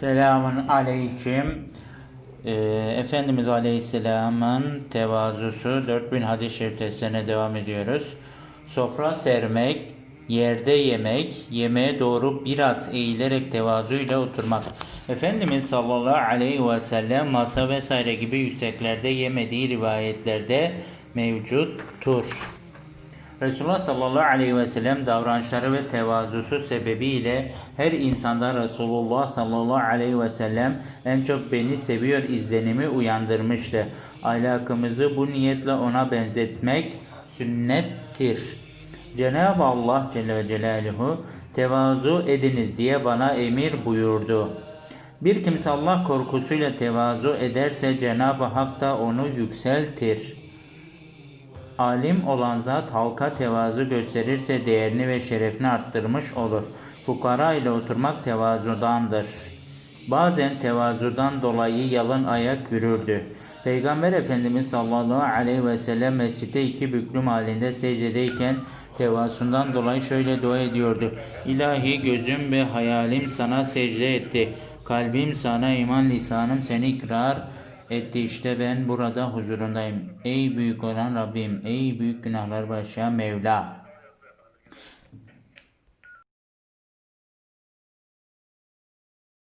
Selamun aleyküm. Ee, Efendimiz Aleyhisselam'ın tevazusu 4000 hadis-i devam ediyoruz. Sofra sermek, yerde yemek, yemeğe doğru biraz eğilerek tevazuyla oturmak. Efendimiz sallallahu aleyhi ve sellem masa vesaire gibi yükseklerde yemediği rivayetlerde mevcuttur. Resulullah sallallahu aleyhi ve sellem davranışları ve tevazusu sebebiyle her insanda Resulullah sallallahu aleyhi ve sellem en çok beni seviyor izlenimi uyandırmıştı. Ahlakımızı bu niyetle ona benzetmek sünnettir. Cenab-ı Allah Celle ve Celaluhu tevazu ediniz diye bana emir buyurdu. Bir kimse Allah korkusuyla tevazu ederse Cenab-ı Hak da onu yükseltir. Alim olan zat halka tevazu gösterirse değerini ve şerefini arttırmış olur. Fukara ile oturmak tevazudandır. Bazen tevazudan dolayı yalın ayak yürürdü. Peygamber Efendimiz sallallahu aleyhi ve sellem mescitte iki büklüm halinde secdedeyken tevazundan dolayı şöyle dua ediyordu. İlahi gözüm ve hayalim sana secde etti. Kalbim sana iman lisanım seni ikrar etti işte ben burada huzurundayım. Ey büyük olan Rabbim, ey büyük günahlar başlayan Mevla.